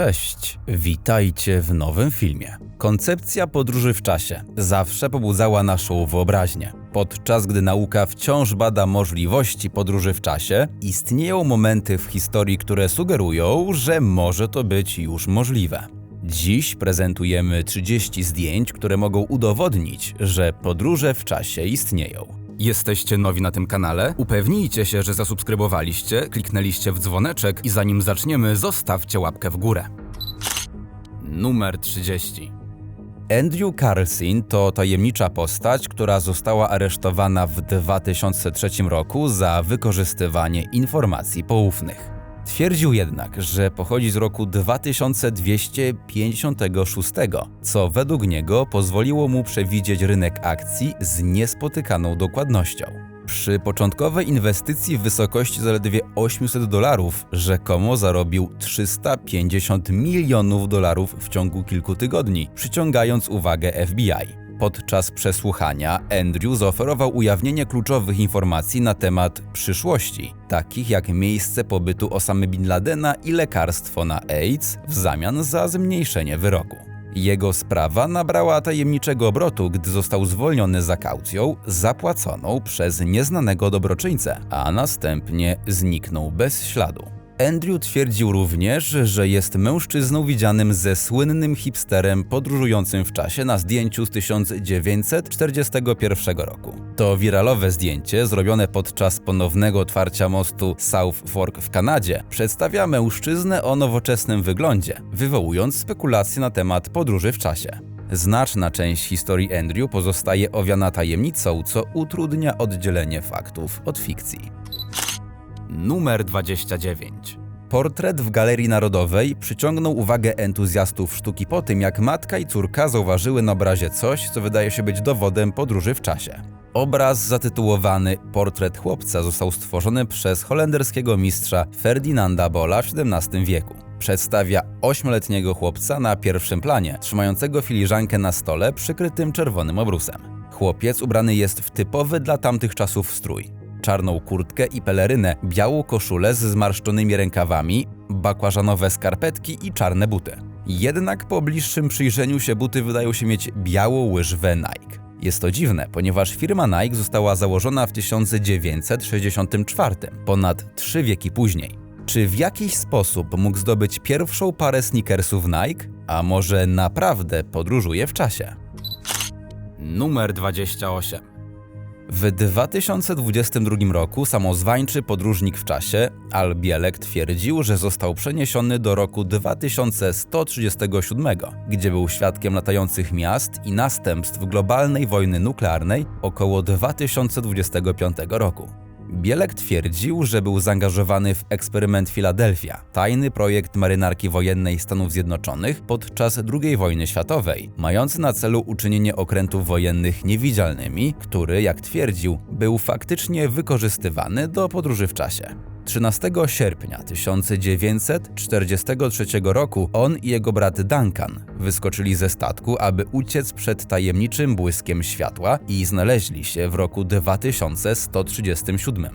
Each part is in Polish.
Cześć, witajcie w nowym filmie. Koncepcja podróży w czasie zawsze pobudzała naszą wyobraźnię. Podczas gdy nauka wciąż bada możliwości podróży w czasie, istnieją momenty w historii, które sugerują, że może to być już możliwe. Dziś prezentujemy 30 zdjęć, które mogą udowodnić, że podróże w czasie istnieją. Jesteście nowi na tym kanale? Upewnijcie się, że zasubskrybowaliście, kliknęliście w dzwoneczek i zanim zaczniemy, zostawcie łapkę w górę. Numer 30. Andrew Carlson to tajemnicza postać, która została aresztowana w 2003 roku za wykorzystywanie informacji poufnych. Twierdził jednak, że pochodzi z roku 2256, co według niego pozwoliło mu przewidzieć rynek akcji z niespotykaną dokładnością. Przy początkowej inwestycji w wysokości zaledwie 800 dolarów rzekomo zarobił 350 milionów dolarów w ciągu kilku tygodni, przyciągając uwagę FBI. Podczas przesłuchania Andrew zaoferował ujawnienie kluczowych informacji na temat przyszłości, takich jak miejsce pobytu Osamy Bin Ladena i lekarstwo na AIDS w zamian za zmniejszenie wyroku. Jego sprawa nabrała tajemniczego obrotu, gdy został zwolniony za kaucją zapłaconą przez nieznanego dobroczyńcę, a następnie zniknął bez śladu. Andrew twierdził również, że jest mężczyzną widzianym ze słynnym hipsterem podróżującym w czasie na zdjęciu z 1941 roku. To wiralowe zdjęcie, zrobione podczas ponownego otwarcia mostu South Fork w Kanadzie, przedstawia mężczyznę o nowoczesnym wyglądzie, wywołując spekulacje na temat podróży w czasie. Znaczna część historii Andrew pozostaje owiana tajemnicą, co utrudnia oddzielenie faktów od fikcji. Numer 29. Portret w Galerii Narodowej przyciągnął uwagę entuzjastów sztuki po tym, jak matka i córka zauważyły na obrazie coś, co wydaje się być dowodem podróży w czasie. Obraz zatytułowany Portret chłopca został stworzony przez holenderskiego mistrza Ferdinanda Bola w XVII wieku. Przedstawia ośmioletniego chłopca na pierwszym planie, trzymającego filiżankę na stole przykrytym czerwonym obrusem. Chłopiec ubrany jest w typowy dla tamtych czasów strój czarną kurtkę i pelerynę, białą koszulę z zmarszczonymi rękawami, bakłażanowe skarpetki i czarne buty. Jednak po bliższym przyjrzeniu się buty wydają się mieć białą łyżwę Nike. Jest to dziwne, ponieważ firma Nike została założona w 1964, ponad trzy wieki później. Czy w jakiś sposób mógł zdobyć pierwszą parę sneakersów Nike? A może naprawdę podróżuje w czasie? Numer 28. W 2022 roku samozwańczy podróżnik w czasie, Al Bielek twierdził, że został przeniesiony do roku 2137, gdzie był świadkiem latających miast i następstw globalnej wojny nuklearnej około 2025 roku. Bielek twierdził, że był zaangażowany w eksperyment Philadelphia, tajny projekt marynarki wojennej Stanów Zjednoczonych podczas II wojny światowej, mający na celu uczynienie okrętów wojennych niewidzialnymi, który, jak twierdził, był faktycznie wykorzystywany do podróży w czasie. 13 sierpnia 1943 roku on i jego brat Duncan wyskoczyli ze statku, aby uciec przed tajemniczym błyskiem światła i znaleźli się w roku 2137.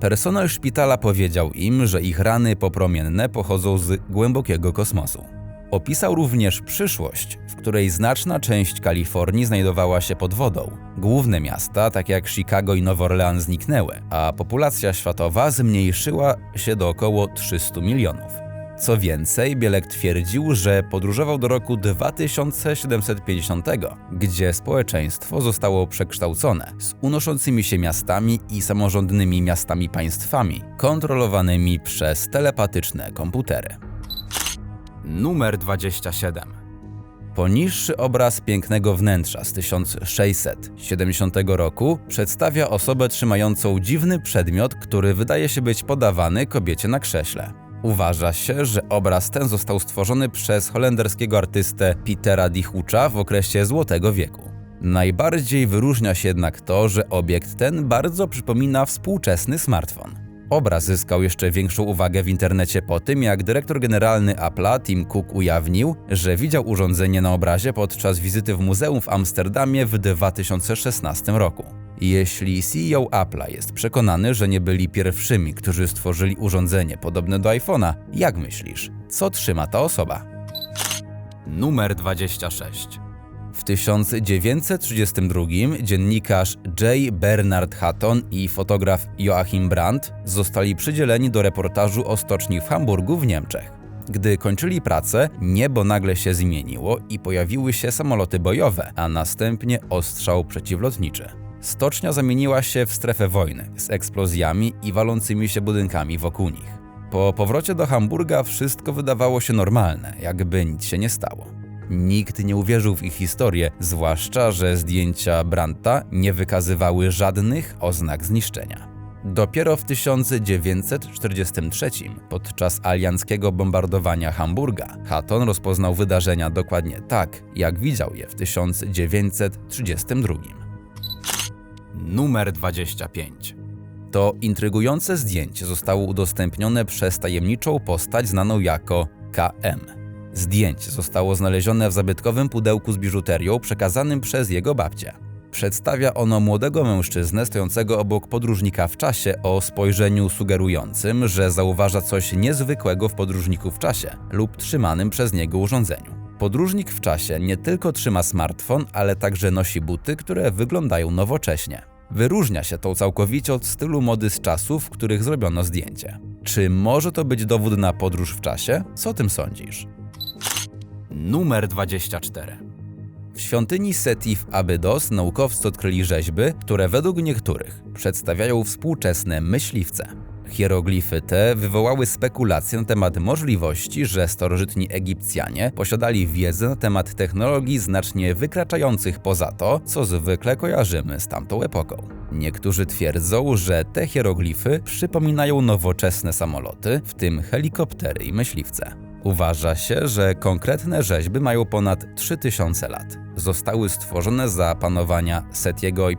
Personel szpitala powiedział im, że ich rany popromienne pochodzą z głębokiego kosmosu. Opisał również przyszłość, w której znaczna część Kalifornii znajdowała się pod wodą. Główne miasta, takie jak Chicago i Nowy Orleans, zniknęły, a populacja światowa zmniejszyła się do około 300 milionów. Co więcej, Bielek twierdził, że podróżował do roku 2750, gdzie społeczeństwo zostało przekształcone z unoszącymi się miastami i samorządnymi miastami państwami, kontrolowanymi przez telepatyczne komputery. Numer 27. Poniższy obraz pięknego wnętrza z 1670 roku przedstawia osobę trzymającą dziwny przedmiot, który wydaje się być podawany kobiecie na krześle. Uważa się, że obraz ten został stworzony przez holenderskiego artystę Petera Dichucha w okresie Złotego Wieku. Najbardziej wyróżnia się jednak to, że obiekt ten bardzo przypomina współczesny smartfon. Obraz zyskał jeszcze większą uwagę w internecie po tym, jak dyrektor generalny Apple'a Tim Cook ujawnił, że widział urządzenie na obrazie podczas wizyty w muzeum w Amsterdamie w 2016 roku. Jeśli CEO Apple'a jest przekonany, że nie byli pierwszymi, którzy stworzyli urządzenie podobne do iPhone'a, jak myślisz, co trzyma ta osoba? Numer 26. W 1932 dziennikarz J. Bernard Hatton i fotograf Joachim Brandt zostali przydzieleni do reportażu o stoczni w Hamburgu w Niemczech. Gdy kończyli pracę, niebo nagle się zmieniło i pojawiły się samoloty bojowe, a następnie ostrzał przeciwlotniczy. Stocznia zamieniła się w strefę wojny z eksplozjami i walącymi się budynkami wokół nich. Po powrocie do Hamburga wszystko wydawało się normalne, jakby nic się nie stało. Nikt nie uwierzył w ich historię, zwłaszcza, że zdjęcia Brandta nie wykazywały żadnych oznak zniszczenia. Dopiero w 1943, podczas alianckiego bombardowania Hamburga, Hatton rozpoznał wydarzenia dokładnie tak, jak widział je w 1932. Numer 25. To intrygujące zdjęcie zostało udostępnione przez tajemniczą postać znaną jako KM. Zdjęcie zostało znalezione w zabytkowym pudełku z biżuterią przekazanym przez jego babcię. Przedstawia ono młodego mężczyznę stojącego obok podróżnika w czasie o spojrzeniu sugerującym, że zauważa coś niezwykłego w podróżniku w czasie lub trzymanym przez niego urządzeniu. Podróżnik w czasie nie tylko trzyma smartfon, ale także nosi buty, które wyglądają nowocześnie. Wyróżnia się to całkowicie od stylu mody z czasów, w których zrobiono zdjęcie. Czy może to być dowód na podróż w czasie? Co o tym sądzisz? Numer 24. W świątyni Seti w Abydos naukowcy odkryli rzeźby, które według niektórych przedstawiają współczesne myśliwce. Hieroglify te wywołały spekulacje na temat możliwości, że starożytni Egipcjanie posiadali wiedzę na temat technologii znacznie wykraczających poza to, co zwykle kojarzymy z tamtą epoką. Niektórzy twierdzą, że te hieroglify przypominają nowoczesne samoloty, w tym helikoptery i myśliwce. Uważa się, że konkretne rzeźby mają ponad 3000 lat. Zostały stworzone za panowania Setiego I,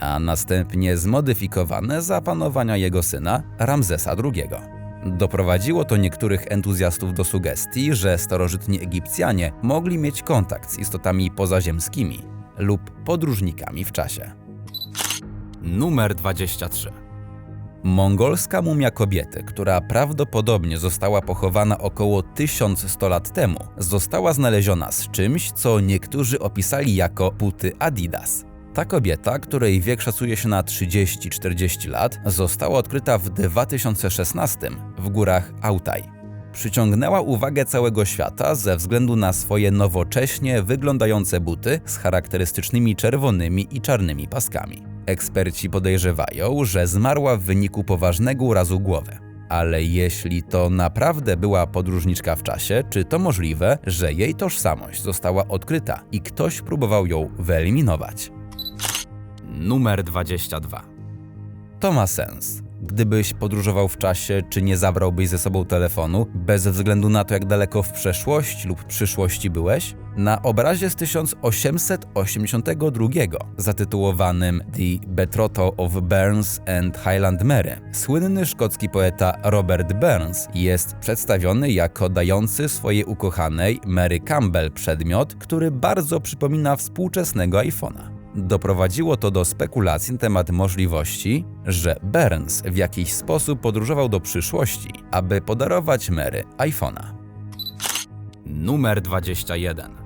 a następnie zmodyfikowane za panowania jego syna Ramzesa II. Doprowadziło to niektórych entuzjastów do sugestii, że starożytni Egipcjanie mogli mieć kontakt z istotami pozaziemskimi lub podróżnikami w czasie. Numer 23. Mongolska mumia kobiety, która prawdopodobnie została pochowana około 1100 lat temu, została znaleziona z czymś, co niektórzy opisali jako buty Adidas. Ta kobieta, której wiek szacuje się na 30-40 lat, została odkryta w 2016 w górach Altaj. Przyciągnęła uwagę całego świata ze względu na swoje nowocześnie wyglądające buty z charakterystycznymi czerwonymi i czarnymi paskami. Eksperci podejrzewają, że zmarła w wyniku poważnego urazu głowy. Ale jeśli to naprawdę była podróżniczka w czasie, czy to możliwe, że jej tożsamość została odkryta i ktoś próbował ją wyeliminować? Numer 22. To ma sens. Gdybyś podróżował w czasie, czy nie zabrałbyś ze sobą telefonu, bez względu na to, jak daleko w przeszłości lub przyszłości byłeś? Na obrazie z 1882, zatytułowanym The Betrothal of Burns and Highland Mary, słynny szkocki poeta Robert Burns jest przedstawiony jako dający swojej ukochanej Mary Campbell przedmiot, który bardzo przypomina współczesnego iPhone'a. Doprowadziło to do spekulacji na temat możliwości, że Burns w jakiś sposób podróżował do przyszłości, aby podarować Mary iPhone'a. Numer 21.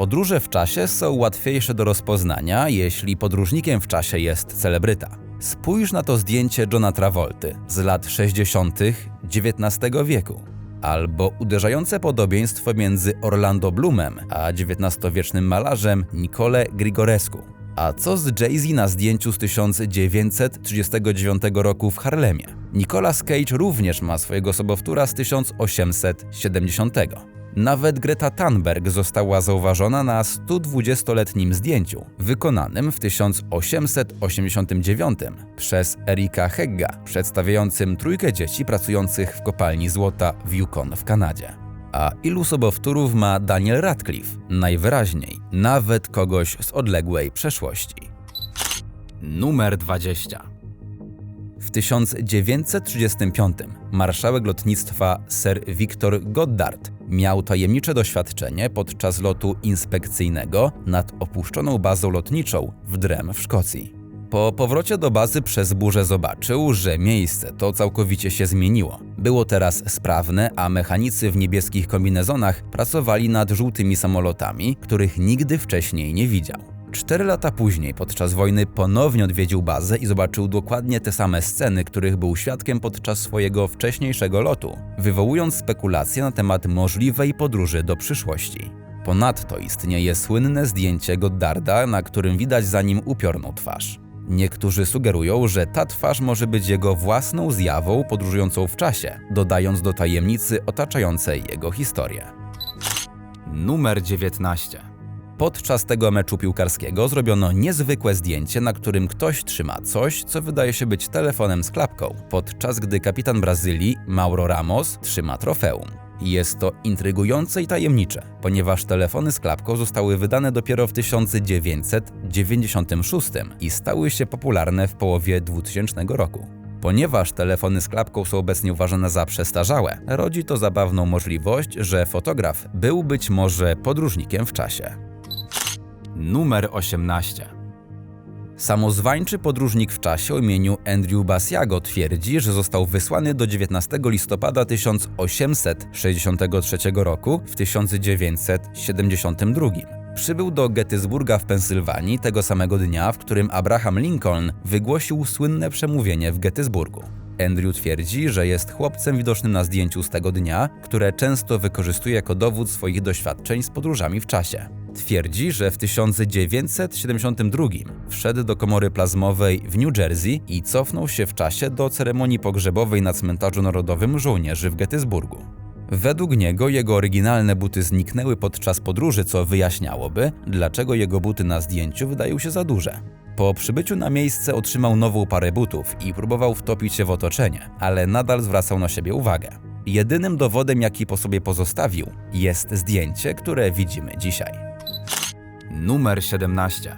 Podróże w czasie są łatwiejsze do rozpoznania, jeśli podróżnikiem w czasie jest celebryta. Spójrz na to zdjęcie Johna Travolty z lat 60. XIX wieku, albo uderzające podobieństwo między Orlando Bloomem a XIX-wiecznym malarzem Nicole Grigorescu. A co z Jay-Z na zdjęciu z 1939 roku w Harlemie? Nicolas Cage również ma swojego sobowtóra z 1870. Nawet Greta Thunberg została zauważona na 120-letnim zdjęciu, wykonanym w 1889 przez Erika Hegga, przedstawiającym trójkę dzieci pracujących w kopalni złota w Yukon w Kanadzie. A ilu sobowtórów ma Daniel Radcliffe? Najwyraźniej, nawet kogoś z odległej przeszłości. Numer 20. W 1935 marszałek lotnictwa Sir Victor Goddard miał tajemnicze doświadczenie podczas lotu inspekcyjnego nad opuszczoną bazą lotniczą w Drem w Szkocji. Po powrocie do bazy przez burzę zobaczył, że miejsce to całkowicie się zmieniło. Było teraz sprawne, a mechanicy w niebieskich kombinezonach pracowali nad żółtymi samolotami, których nigdy wcześniej nie widział. Cztery lata później, podczas wojny, ponownie odwiedził bazę i zobaczył dokładnie te same sceny, których był świadkiem podczas swojego wcześniejszego lotu, wywołując spekulacje na temat możliwej podróży do przyszłości. Ponadto istnieje słynne zdjęcie Goddarda, na którym widać za nim upiorną twarz. Niektórzy sugerują, że ta twarz może być jego własną zjawą podróżującą w czasie, dodając do tajemnicy otaczającej jego historię. Numer 19. Podczas tego meczu piłkarskiego zrobiono niezwykłe zdjęcie, na którym ktoś trzyma coś, co wydaje się być telefonem z klapką, podczas gdy kapitan Brazylii, Mauro Ramos, trzyma trofeum. Jest to intrygujące i tajemnicze, ponieważ telefony z klapką zostały wydane dopiero w 1996 i stały się popularne w połowie 2000 roku. Ponieważ telefony z klapką są obecnie uważane za przestarzałe, rodzi to zabawną możliwość, że fotograf był być może podróżnikiem w czasie. Numer 18. Samozwańczy podróżnik w czasie o imieniu Andrew Basiago twierdzi, że został wysłany do 19 listopada 1863 roku w 1972. Przybył do Gettysburga w Pensylwanii tego samego dnia, w którym Abraham Lincoln wygłosił słynne przemówienie w Gettysburgu. Andrew twierdzi, że jest chłopcem widocznym na zdjęciu z tego dnia, które często wykorzystuje jako dowód swoich doświadczeń z podróżami w czasie. Twierdzi, że w 1972 wszedł do komory plazmowej w New Jersey i cofnął się w czasie do ceremonii pogrzebowej na cmentarzu narodowym żołnierzy w Gettysburgu. Według niego jego oryginalne buty zniknęły podczas podróży, co wyjaśniałoby, dlaczego jego buty na zdjęciu wydają się za duże. Po przybyciu na miejsce otrzymał nową parę butów i próbował wtopić się w otoczenie, ale nadal zwracał na siebie uwagę. Jedynym dowodem, jaki po sobie pozostawił, jest zdjęcie, które widzimy dzisiaj. Numer 17.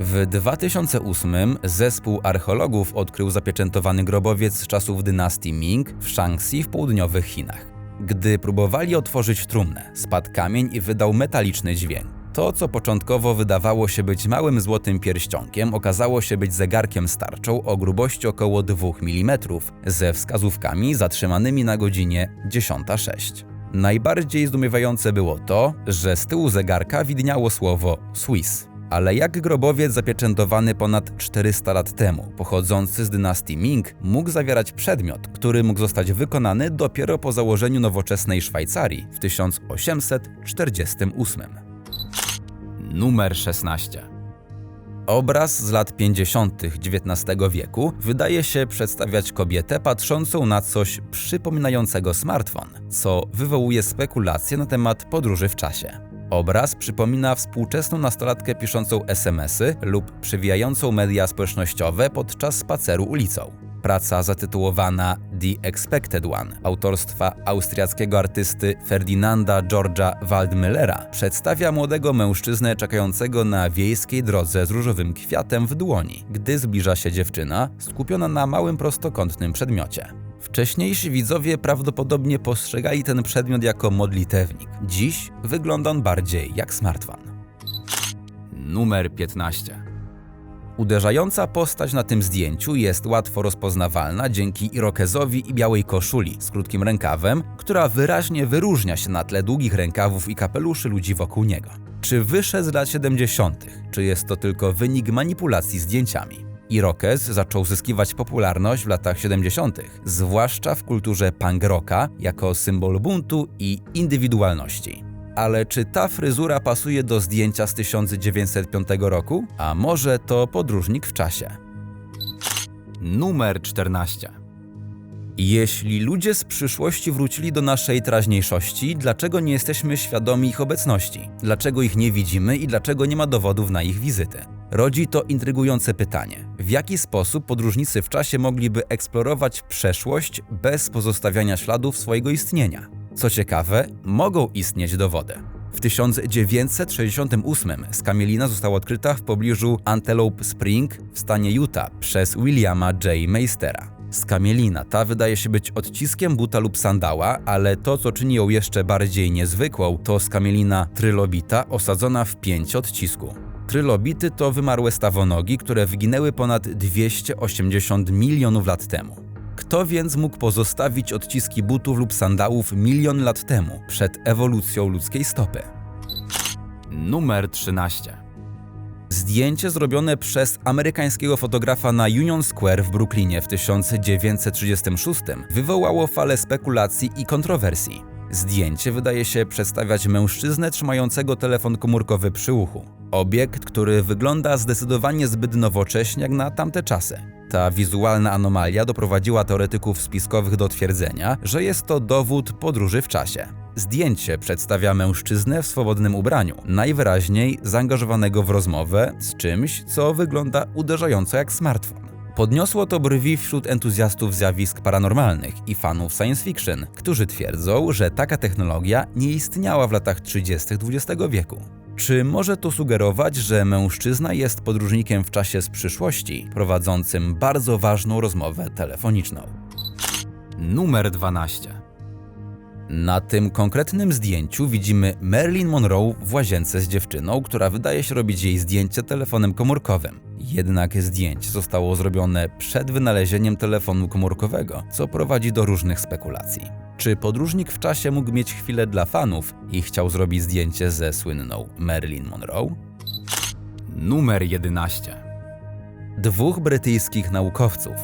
W 2008 zespół archeologów odkrył zapieczętowany grobowiec z czasów dynastii Ming w Shaanxi w południowych Chinach. Gdy próbowali otworzyć trumnę, spadł kamień i wydał metaliczny dźwięk. To, co początkowo wydawało się być małym złotym pierścionkiem, okazało się być zegarkiem starczą o grubości około 2 mm ze wskazówkami zatrzymanymi na godzinie 10.06. Najbardziej zdumiewające było to, że z tyłu zegarka widniało słowo Swiss. Ale jak grobowiec zapieczętowany ponad 400 lat temu, pochodzący z dynastii Ming, mógł zawierać przedmiot, który mógł zostać wykonany dopiero po założeniu nowoczesnej Szwajcarii w 1848. Numer 16. Obraz z lat 50. XIX wieku wydaje się przedstawiać kobietę patrzącą na coś przypominającego smartfon, co wywołuje spekulacje na temat podróży w czasie. Obraz przypomina współczesną nastolatkę piszącą SMS-y lub przewijającą media społecznościowe podczas spaceru ulicą. Praca zatytułowana The Expected One autorstwa austriackiego artysty Ferdinanda Georgia Waldmüllera przedstawia młodego mężczyznę czekającego na wiejskiej drodze z różowym kwiatem w dłoni, gdy zbliża się dziewczyna skupiona na małym prostokątnym przedmiocie. Wcześniejsi widzowie prawdopodobnie postrzegali ten przedmiot jako modlitewnik. Dziś wygląda on bardziej jak smartfon. Numer 15. Uderzająca postać na tym zdjęciu jest łatwo rozpoznawalna dzięki irokezowi i białej koszuli z krótkim rękawem, która wyraźnie wyróżnia się na tle długich rękawów i kapeluszy ludzi wokół niego. Czy wyszedł z lat 70., czy jest to tylko wynik manipulacji zdjęciami? Irokez zaczął zyskiwać popularność w latach 70., zwłaszcza w kulturze punk rocka jako symbol buntu i indywidualności. Ale czy ta fryzura pasuje do zdjęcia z 1905 roku? A może to podróżnik w czasie? Numer 14. Jeśli ludzie z przyszłości wrócili do naszej teraźniejszości, dlaczego nie jesteśmy świadomi ich obecności? Dlaczego ich nie widzimy i dlaczego nie ma dowodów na ich wizyty? Rodzi to intrygujące pytanie: w jaki sposób podróżnicy w czasie mogliby eksplorować przeszłość bez pozostawiania śladów swojego istnienia? Co ciekawe, mogą istnieć dowody. W 1968 skamielina została odkryta w pobliżu Antelope Spring w stanie Utah przez Williama J. Meistera. Skamielina ta wydaje się być odciskiem buta lub sandała, ale to, co czyni ją jeszcze bardziej niezwykłą, to skamielina trylobita osadzona w pięć odcisku. Trylobity to wymarłe stawonogi, które wyginęły ponad 280 milionów lat temu. Kto więc mógł pozostawić odciski butów lub sandałów milion lat temu, przed ewolucją ludzkiej stopy? Numer 13. Zdjęcie zrobione przez amerykańskiego fotografa na Union Square w Brooklynie w 1936 wywołało falę spekulacji i kontrowersji. Zdjęcie wydaje się przedstawiać mężczyznę trzymającego telefon komórkowy przy uchu. Obiekt, który wygląda zdecydowanie zbyt nowocześnie jak na tamte czasy. Ta wizualna anomalia doprowadziła teoretyków spiskowych do twierdzenia, że jest to dowód podróży w czasie. Zdjęcie przedstawia mężczyznę w swobodnym ubraniu, najwyraźniej zaangażowanego w rozmowę z czymś, co wygląda uderzająco jak smartfon. Podniosło to brwi wśród entuzjastów zjawisk paranormalnych i fanów science fiction, którzy twierdzą, że taka technologia nie istniała w latach 30. XX wieku. Czy może to sugerować, że mężczyzna jest podróżnikiem w czasie z przyszłości, prowadzącym bardzo ważną rozmowę telefoniczną? Numer 12. Na tym konkretnym zdjęciu widzimy Marilyn Monroe w łazience z dziewczyną, która wydaje się robić jej zdjęcie telefonem komórkowym. Jednak zdjęcie zostało zrobione przed wynalezieniem telefonu komórkowego, co prowadzi do różnych spekulacji. Czy podróżnik w czasie mógł mieć chwilę dla fanów i chciał zrobić zdjęcie ze słynną Marilyn Monroe? Numer 11. Dwóch brytyjskich naukowców,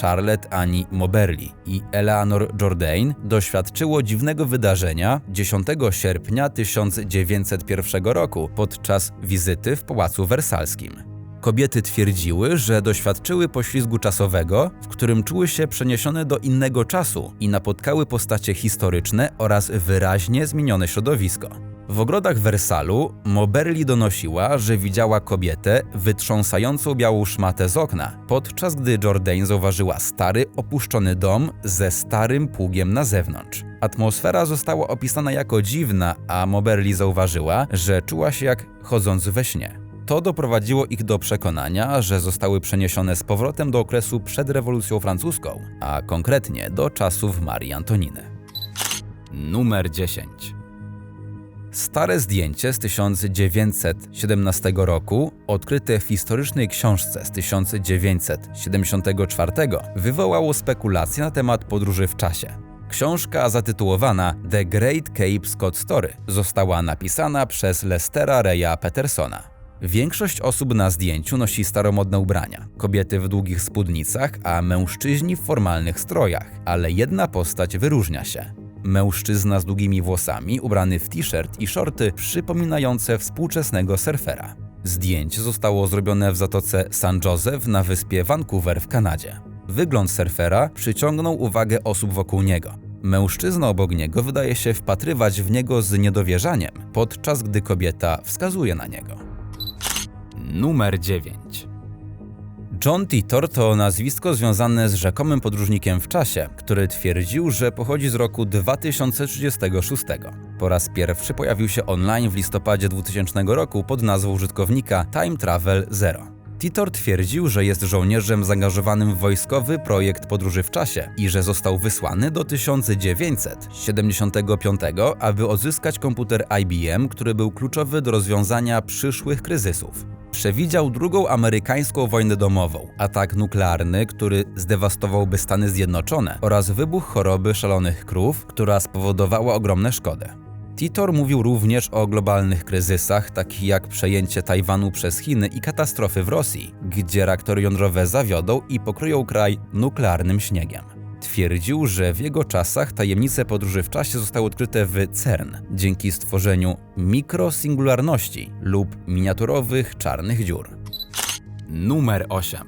Charlotte Annie Moberly i Eleanor Jourdain, doświadczyło dziwnego wydarzenia 10 sierpnia 1901 roku podczas wizyty w Pałacu Wersalskim. Kobiety twierdziły, że doświadczyły poślizgu czasowego, w którym czuły się przeniesione do innego czasu i napotkały postacie historyczne oraz wyraźnie zmienione środowisko. W ogrodach Wersalu Moberly donosiła, że widziała kobietę wytrząsającą białą szmatę z okna, podczas gdy Jourdain zauważyła stary, opuszczony dom ze starym pługiem na zewnątrz. Atmosfera została opisana jako dziwna, a Moberly zauważyła, że czuła się jak chodząc we śnie. To doprowadziło ich do przekonania, że zostały przeniesione z powrotem do okresu przed rewolucją francuską, a konkretnie do czasów Marii Antoniny. Numer 10. Stare zdjęcie z 1917 roku, odkryte w historycznej książce z 1974, wywołało spekulacje na temat podróży w czasie. Książka zatytułowana The Great Cape Scott Story została napisana przez Lestera Reya Petersona. Większość osób na zdjęciu nosi staromodne ubrania. Kobiety w długich spódnicach, a mężczyźni w formalnych strojach, ale jedna postać wyróżnia się. Mężczyzna z długimi włosami, ubrany w t-shirt i shorty przypominające współczesnego surfera. Zdjęcie zostało zrobione w zatoce St. Joseph na wyspie Vancouver w Kanadzie. Wygląd surfera przyciągnął uwagę osób wokół niego. Mężczyzna obok niego wydaje się wpatrywać w niego z niedowierzaniem, podczas gdy kobieta wskazuje na niego. Numer 9. John Titor to nazwisko związane z rzekomym podróżnikiem w czasie, który twierdził, że pochodzi z roku 2036. Po raz pierwszy pojawił się online w listopadzie 2000 roku pod nazwą użytkownika Time Travel Zero. Titor twierdził, że jest żołnierzem zaangażowanym w wojskowy projekt podróży w czasie i że został wysłany do 1975, aby odzyskać komputer IBM, który był kluczowy do rozwiązania przyszłych kryzysów. Przewidział drugą amerykańską wojnę domową, atak nuklearny, który zdewastowałby Stany Zjednoczone oraz wybuch choroby szalonych krów, która spowodowała ogromne szkody. Titor mówił również o globalnych kryzysach, takich jak przejęcie Tajwanu przez Chiny i katastrofy w Rosji, gdzie reaktory jądrowe zawiodą i pokryją kraj nuklearnym śniegiem. Twierdził, że w jego czasach tajemnice podróży w czasie zostały odkryte w CERN dzięki stworzeniu mikrosingularności lub miniaturowych czarnych dziur. Numer 8.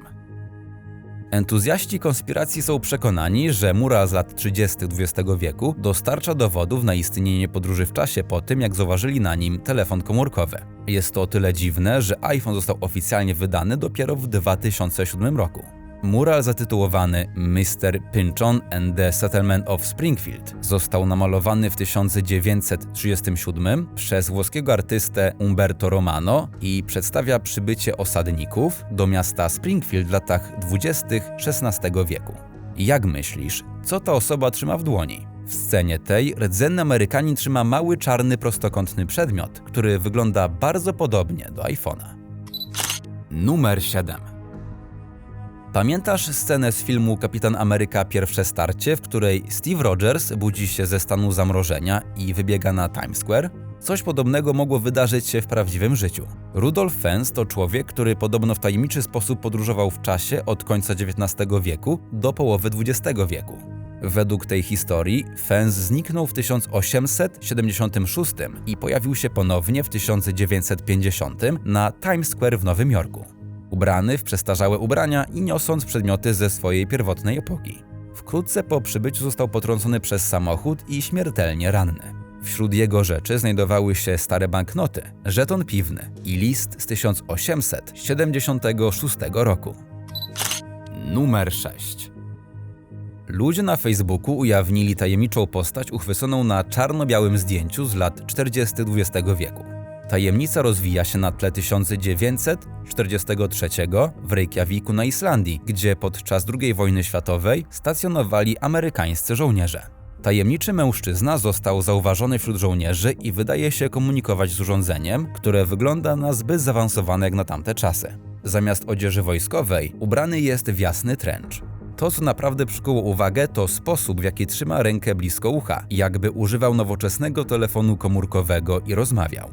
Entuzjaści konspiracji są przekonani, że mura z lat 30. XX wieku dostarcza dowodów na istnienie podróży w czasie po tym, jak zauważyli na nim telefon komórkowy. Jest to o tyle dziwne, że iPhone został oficjalnie wydany dopiero w 2007 roku. Mural zatytułowany Mr. Pynchon and the Settlement of Springfield został namalowany w 1937 przez włoskiego artystę Umberto Romano i przedstawia przybycie osadników do miasta Springfield w latach 20. XVI wieku. Jak myślisz, co ta osoba trzyma w dłoni? W scenie tej rdzenny Amerykanin trzyma mały czarny prostokątny przedmiot, który wygląda bardzo podobnie do iPhone'a. Numer 7. Pamiętasz scenę z filmu Kapitan Ameryka Pierwsze Starcie, w której Steve Rogers budzi się ze stanu zamrożenia i wybiega na Times Square? Coś podobnego mogło wydarzyć się w prawdziwym życiu. Rudolf Fens to człowiek, który podobno w tajemniczy sposób podróżował w czasie od końca XIX wieku do połowy XX wieku. Według tej historii Fens zniknął w 1876 i pojawił się ponownie w 1950 na Times Square w Nowym Jorku. Ubrany w przestarzałe ubrania i niosąc przedmioty ze swojej pierwotnej epoki. Wkrótce po przybyciu został potrącony przez samochód i śmiertelnie ranny. Wśród jego rzeczy znajdowały się stare banknoty, żeton piwny i list z 1876 roku. Numer 6. Ludzie na Facebooku ujawnili tajemniczą postać uchwyconą na czarno-białym zdjęciu z lat 40. XX wieku. Tajemnica rozwija się na tle 1943 w Reykjaviku na Islandii, gdzie podczas II wojny światowej stacjonowali amerykańscy żołnierze. Tajemniczy mężczyzna został zauważony wśród żołnierzy i wydaje się komunikować z urządzeniem, które wygląda na zbyt zaawansowane jak na tamte czasy. Zamiast odzieży wojskowej ubrany jest w jasny trench. To, co naprawdę przykuło uwagę, to sposób, w jaki trzyma rękę blisko ucha, jakby używał nowoczesnego telefonu komórkowego i rozmawiał.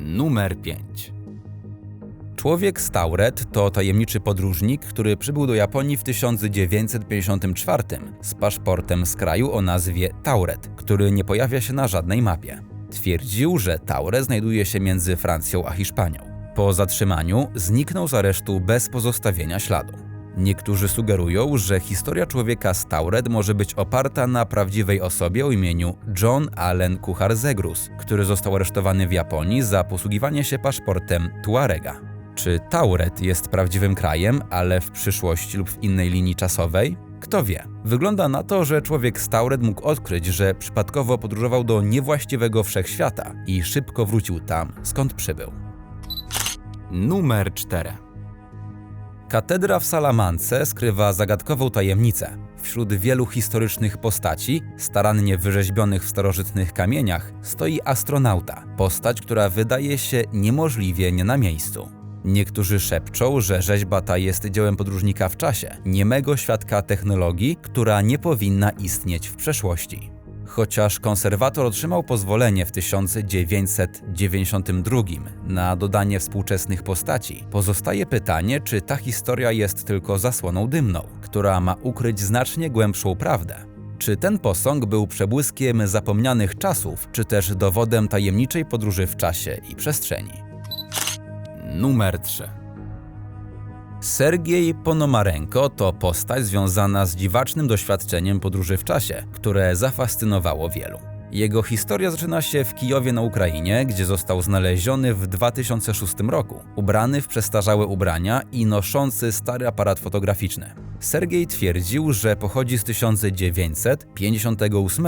Numer 5. Człowiek z Tauret to tajemniczy podróżnik, który przybył do Japonii w 1954 z paszportem z kraju o nazwie Tauret, który nie pojawia się na żadnej mapie. Twierdził, że Tauret znajduje się między Francją a Hiszpanią. Po zatrzymaniu zniknął z aresztu bez pozostawienia śladu. Niektórzy sugerują, że historia człowieka z Tauret może być oparta na prawdziwej osobie o imieniu John Allen Kuchar Zegrus, który został aresztowany w Japonii za posługiwanie się paszportem Tuarega. Czy Tauret jest prawdziwym krajem, ale w przyszłości lub w innej linii czasowej? Kto wie? Wygląda na to, że człowiek z Tauret mógł odkryć, że przypadkowo podróżował do niewłaściwego wszechświata i szybko wrócił tam, skąd przybył. Numer 4. Katedra w Salamance skrywa zagadkową tajemnicę. Wśród wielu historycznych postaci, starannie wyrzeźbionych w starożytnych kamieniach, stoi astronauta, postać, która wydaje się niemożliwie nie na miejscu. Niektórzy szepczą, że rzeźba ta jest dziełem podróżnika w czasie, niemego świadka technologii, która nie powinna istnieć w przeszłości. Chociaż konserwator otrzymał pozwolenie w 1992 na dodanie współczesnych postaci, pozostaje pytanie, czy ta historia jest tylko zasłoną dymną, która ma ukryć znacznie głębszą prawdę. Czy ten posąg był przebłyskiem zapomnianych czasów, czy też dowodem tajemniczej podróży w czasie i przestrzeni? Numer 3. Sergiej Ponomarenko to postać związana z dziwacznym doświadczeniem podróży w czasie, które zafascynowało wielu. Jego historia zaczyna się w Kijowie na Ukrainie, gdzie został znaleziony w 2006 roku, ubrany w przestarzałe ubrania i noszący stary aparat fotograficzny. Sergiej twierdził, że pochodzi z 1958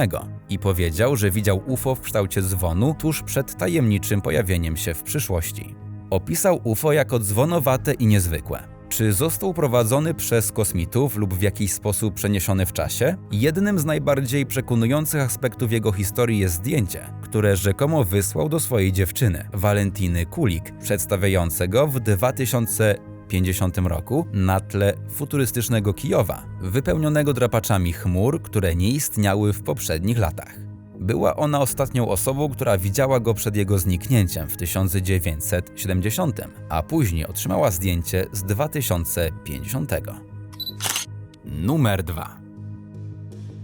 i powiedział, że widział UFO w kształcie dzwonu tuż przed tajemniczym pojawieniem się w przyszłości. Opisał UFO jako dzwonowate i niezwykłe. Czy został prowadzony przez kosmitów lub w jakiś sposób przeniesiony w czasie? Jednym z najbardziej przekonujących aspektów jego historii jest zdjęcie, które rzekomo wysłał do swojej dziewczyny, Walentiny Kulik, przedstawiające go w 2050 roku na tle futurystycznego Kijowa, wypełnionego drapaczami chmur, które nie istniały w poprzednich latach. Była ona ostatnią osobą, która widziała go przed jego zniknięciem w 1970, a później otrzymała zdjęcie z 2050. Numer 2.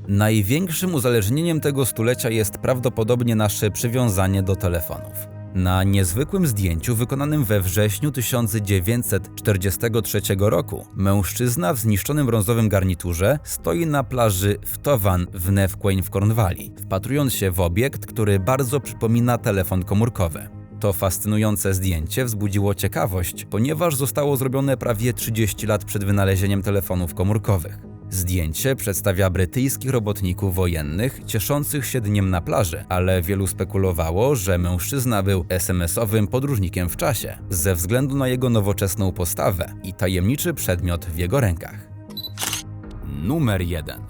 Największym uzależnieniem tego stulecia jest prawdopodobnie nasze przywiązanie do telefonów. Na niezwykłym zdjęciu wykonanym we wrześniu 1943 roku mężczyzna w zniszczonym brązowym garniturze stoi na plaży w Towan w Nefquain w Cornwalli, wpatrując się w obiekt, który bardzo przypomina telefon komórkowy. To fascynujące zdjęcie wzbudziło ciekawość, ponieważ zostało zrobione prawie 30 lat przed wynalezieniem telefonów komórkowych. Zdjęcie przedstawia brytyjskich robotników wojennych cieszących się dniem na plaży, ale wielu spekulowało, że mężczyzna był SMS-owym podróżnikiem w czasie, ze względu na jego nowoczesną postawę i tajemniczy przedmiot w jego rękach. Numer 1.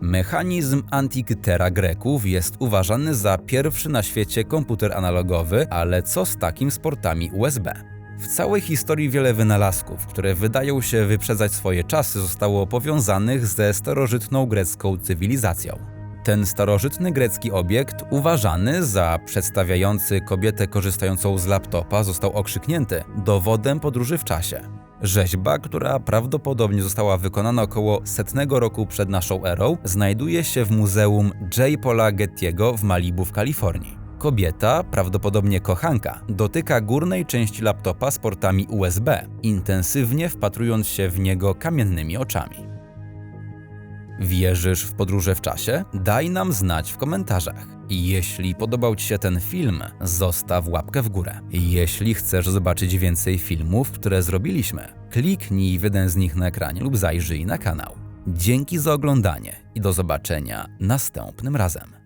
Mechanizm Antikythera Greków jest uważany za pierwszy na świecie komputer analogowy, ale co z takim sportami USB? W całej historii wiele wynalazków, które wydają się wyprzedzać swoje czasy, zostało powiązanych ze starożytną grecką cywilizacją. Ten starożytny grecki obiekt, uważany za przedstawiający kobietę korzystającą z laptopa, został okrzyknięty dowodem podróży w czasie. Rzeźba, która prawdopodobnie została wykonana około setnego roku przed naszą erą, znajduje się w Muzeum J. Paula Getty'ego w Malibu w Kalifornii. Kobieta, prawdopodobnie kochanka, dotyka górnej części laptopa z portami USB, intensywnie wpatrując się w niego kamiennymi oczami. Wierzysz w podróże w czasie? Daj nam znać w komentarzach. Jeśli podobał Ci się ten film, zostaw łapkę w górę. Jeśli chcesz zobaczyć więcej filmów, które zrobiliśmy, kliknij w jeden z nich na ekranie lub zajrzyj na kanał. Dzięki za oglądanie i do zobaczenia następnym razem.